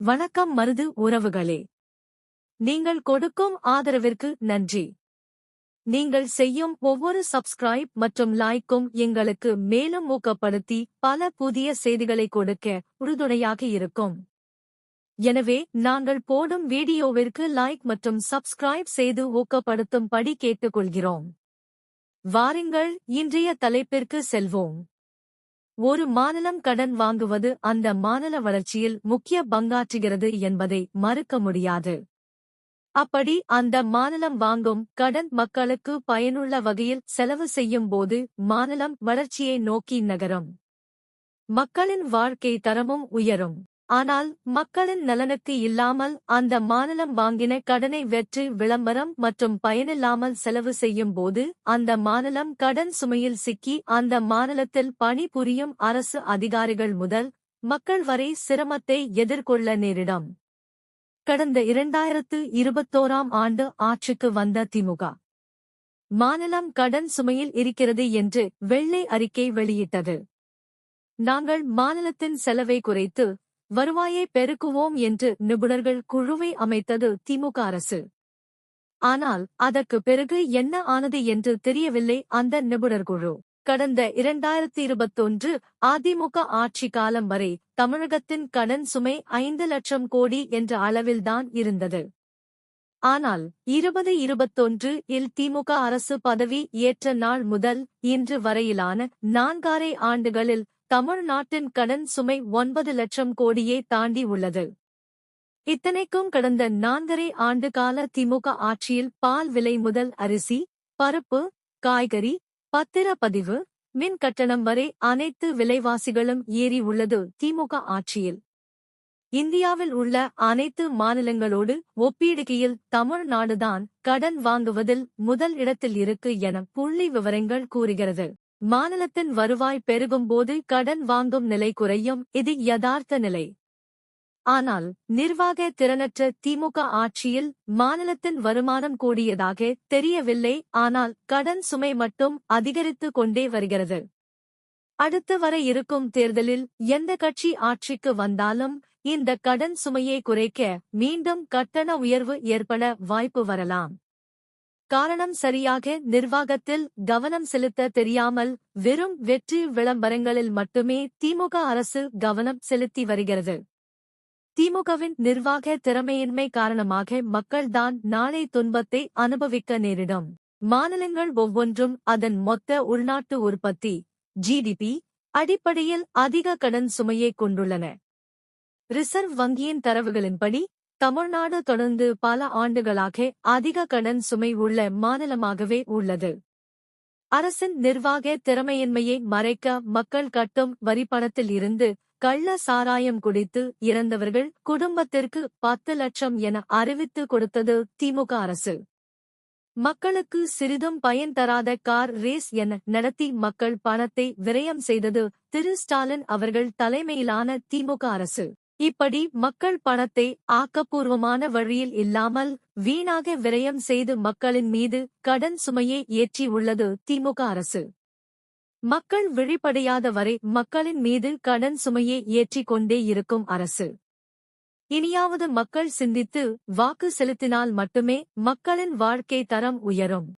வணக்கம் மருது உறவுகளே. நீங்கள் கொடுக்கும் ஆதரவிற்கு நன்றி. நீங்கள் செய்யும் ஒவ்வொரு சப்ஸ்கிரைப் மற்றும் லைக்கும் எங்களுக்கு மேலும் ஊக்கப்படுத்தி பல புதிய செய்திகளை கொடுக்க உறுதுணையாக இருக்கும். எனவே நாங்கள் போடும் வீடியோவிற்கு லைக் மற்றும் சப்ஸ்கிரைப் செய்து ஊக்கப்படுத்தும்படி கேட்டுக்கொள்கிறோம். வாருங்கள் இன்றைய தலைப்பிற்கு செல்வோம். ஒரு மாநிலம் கடன் வாங்குவது அந்த மாநில வளர்ச்சியில் முக்கிய பங்காற்றுகிறது என்பதை மறுக்க முடியாது. அப்படி அந்த மாநிலம் வாங்கும் கடன் மக்களுக்கு பயனுள்ள வகையில் செலவு செய்யும் போது மாநிலம் வளர்ச்சியை நோக்கி நகரும். மக்களின் வாழ்க்கை தரமும் உயரும். ஆனால் மக்களின் நலனுக்கு இல்லாமல் அந்த மாநிலம் வாங்கின கடனை வெற்றி விளம்பரம் மற்றும் பயனில்லாமல் செலவு செய்யும் போது அந்த மாநிலம் கடன் சுமையில் சிக்கி அந்த மாநிலத்தில் பணிபுரியும் அரசு அதிகாரிகள் முதல் மக்கள் வரை சிரமத்தை எதிர்கொள்ள நேரிடும். கடந்த இரண்டாயிரத்து இருபத்தோராம் ஆண்டு ஆட்சிக்கு வந்த திமுக. மாநிலம் கடன் சுமையில் இருக்கிறது என்று வெள்ளை அறிக்கை வெளியிட்டது. நாங்கள் மாநிலத்தின் செலவை குறைத்து வருவாயை பெருக்குவோம் என்று நிபுணர்கள் குழுவை அமைத்தது திமுக அரசு. ஆனால் அதற்கு பிறகு என்ன ஆனது என்று தெரியவில்லை அந்த நிபுணர் குழு. கடந்த இரண்டாயிரத்தி இருபத்தொன்று அதிமுக ஆட்சி காலம் வரை தமிழகத்தின் கடன் சுமை ஐந்து லட்சம் கோடி என்ற அளவில்தான் இருந்தது. ஆனால் இருபது இருபத்தொன்று இல் திமுக அரசு பதவி ஏற்ற நாள் முதல் இன்று வரையிலான நான்காரை ஆண்டுகளில் தமிழ்நாட்டின் கடன் சுமை ஒன்பது லட்சம் கோடியே தாண்டி உள்ளது. இத்தனைக்கும் கடந்த நான்கரை ஆண்டு கால திமுக ஆட்சியில் பால் விலை முதல் அரிசி பருப்பு காய்கறி பத்திரப்பதிவு மின் கட்டணம் வரை அனைத்து விலைவாசிகளும் ஏறி உள்ளது திமுக ஆட்சியில். இந்தியாவில் உள்ள அனைத்து மாநிலங்களோடு ஒப்பீடுகையில் தமிழ்நாடுதான் கடன் வாங்குவதில் முதல் இடத்தில் இருக்கு என புள்ளி விவரங்கள் கூறுகிறது. மாநிலத்தின் வருவாய் பெருகும்போது கடன் வாங்கும் நிலை குறையும் இது யதார்த்த நிலை. ஆனால் நிர்வாக திறனற்ற திமுக ஆட்சியில் மாநிலத்தின் வருமானம் கூடியதாக தெரியவில்லை ஆனால் கடன் சுமை மட்டும் அதிகரித்து கொண்டே வருகிறது. அடுத்து வர இருக்கும் தேர்தலில் எந்த கட்சி ஆட்சிக்கு வந்தாலும் இந்த கடன் சுமையை குறைக்க மீண்டும் கட்டண உயர்வு ஏற்பட வாய்ப்பு வரலாம். காரணம் சரியாக நிர்வாகத்தில் கவனம் செலுத்த தெரியாமல் வெறும் வெற்றி விளம்பரங்களில் மட்டுமே திமுக அரசு கவனம் செலுத்தி வருகிறது. திமுகவின் நிர்வாக திறமையின்மை காரணமாக மக்கள்தான் நாளை துன்பத்தை அனுபவிக்க நேரிடும். மாநிலங்கள் ஒவ்வொன்றும் அதன் மொத்த உள்நாட்டு உற்பத்தி ஜிடிபி அடிப்படையில் அதிக கடன் சுமையை கொண்டுள்ளன. ரிசர்வ் வங்கியின் தரவுகளின்படி தமிழ்நாடு தொடர்ந்து பல ஆண்டுகளாக அதிக கடன் சுமை உள்ள மாநிலமாகவே உள்ளது. அரசின் நிர்வாக திறமையின்மையை மறைக்க மக்கள் கட்டும் வரிப்பணத்தில் இருந்து கள்ள சாராயம் குடித்து இறந்தவர்கள் குடும்பத்திற்கு பத்து லட்சம் என அறிவித்து கொடுத்தது திமுக அரசு. மக்களுக்கு சிறிதும் பயன் தராத கார் ரேஸ் என நடத்தி மக்கள் பணத்தை விரயம் செய்தது திரு ஸ்டாலின் அவர்கள் தலைமையிலான திமுக அரசு. இப்படி மக்கள் பணத்தை ஆக்கப்பூர்வமான வழியில் இல்லாமல் வீணாக விரயம் செய்து மக்களின் மீது கடன் சுமையை ஏற்றி உள்ளது திமுக அரசு. மக்கள் விழிப்படையாத வரை மக்களின் மீது கடன் சுமையை ஏற்றிக் கொண்டே இருக்கும் அரசு. இனியாவது மக்கள் சிந்தித்து வாக்கு செலுத்தினால் மட்டுமே மக்களின் வாழ்க்கை தரம் உயரும்.